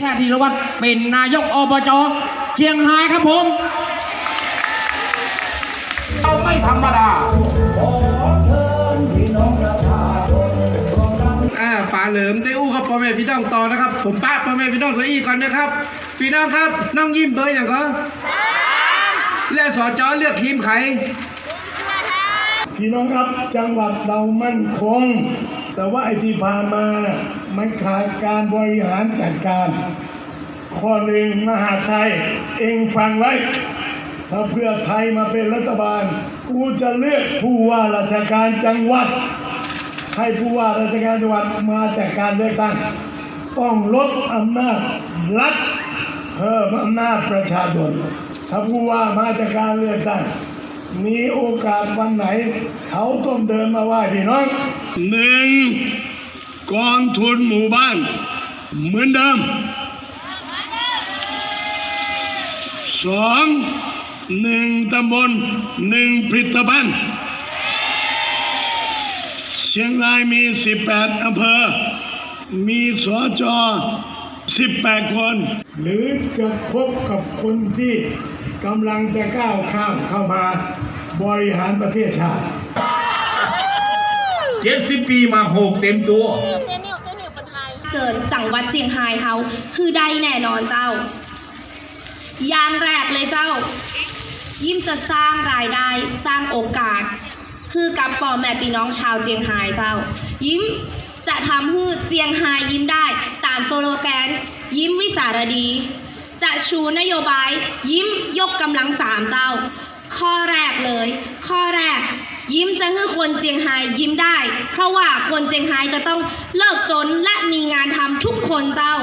ชาติธีรวัตรเป็นนายกอบจเชียงรายครับผมเราไม่ธรรมดาอ่าป่าเหลิมได้อู้ครับพ่อแม่พี่น้องต่อนะครับ ผมป้าพ่อแม่พี่น้องตัวอีก่อนนะครับ พี่น้องครับน้องยิ้มเบอร์อย่างก็และสอจอเลือกทีมไขพี่น้องครับจังหวัดเรามั่นคง แต่ว่าไอ้ที่ผ่านมาน่ะ มันขาดการบริหารจัดการ ข้อหนึ่งมหาไทย เองฟังไว้ ถ้าเพื่อไทยมาเป็นรัฐบาล กูจะเลือกผู้ว่าราชการจังหวัด ให้ผู้ว่าราชการจังหวัดมาจากการเลือกตั้ง ต้องลดอำนาจรัฐเพิ่มอำนาจประชาชน ถ้าผู้ว่ามาจากการเลือกตั้งมีโอกาสวันไหน เขาต้องเดินมาไหว้พี่น้องหนึ่ง กองทุนหมู่บ้าน เหมือนเดิมสองหนึ่งตำบลหนึ่งผลิตภัณฑ์เชียงรายมี 18อำเภอ มีสจอ18 คน หรือจะพบกับคนที่กำลังจะก้าวข้ามเข้ามาบริหารประเทศชาติ เจ็ดสิบปีมาโหกเต็มตัว เต้นนิวเต้นนิวเป็นไทยเกิดจังหวัดเชียงรายเขาคือได้แน่นอนเจ้า ยานแรกเลยเจ้า ยิ้มจะสร้างรายได้สร้างโอกาส คือกับป่อแม่พี่น้องชาวเจียงไฮ้เจ้า ยิ้มจะทำให้เจียงไฮ้ยิ้มได้ตามโซโลแกน ยิ้มวิสารดี จะชูนโยบาย ยิ้มยกกำลังสามเจ้า ข้อแรกเลย ข้อแรก ยิ้มจะให้คนเจียงไฮ้ยิ้มได้ เพราะว่าคนเจียงไฮ้จะต้องเลิกจนและมีงานทำทุกคนเจ้า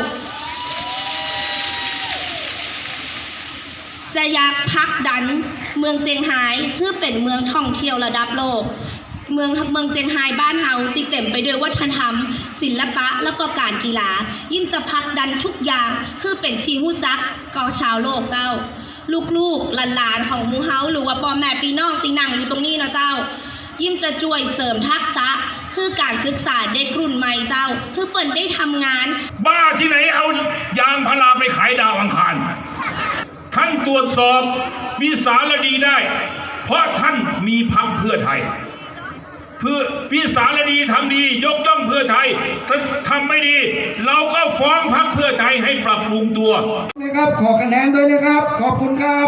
จะอยากพักดัน เมืองเจียงไฮ้เพื่อเป็นเมืองท่องเที่ยวระดับโลก เมืองเมืองเจียงไฮ้บ้านเฮาติดเต็มไปด้วยวัฒนธรรม ศิลปะแล้วก็การกีฬา ยิ่มจะพักดันทุกอย่างเพื่อเป็นที่หู้จักก่อชาวโลกเจ้า ลูกๆหลานๆของมูเฮาหรือว่าปอแม่ปีน้องตีนังอยู่ตรงนี้นะเจ้า ยิ่มจะช่วยเสริมทักษะคือการศึกษาเด็กรุ่นใหม่เจ้า คือเปิดได้ทำงาน บ้าที่ไหนเอายางพาราไปขายดาวอังคาร ท่านตรวจสอบมีสารดีได้ เพราะท่านมีพักเพื่อไทย เพื่อพี่สารดีทำดี ยกย่องเพื่อไทยถ้าทำไม่ดี เราก็ฟ้องพักเพื่อไทยให้ปรับปรุงตัวนะครับขอคะแนนด้วยนะครับ ขอบคุณครับ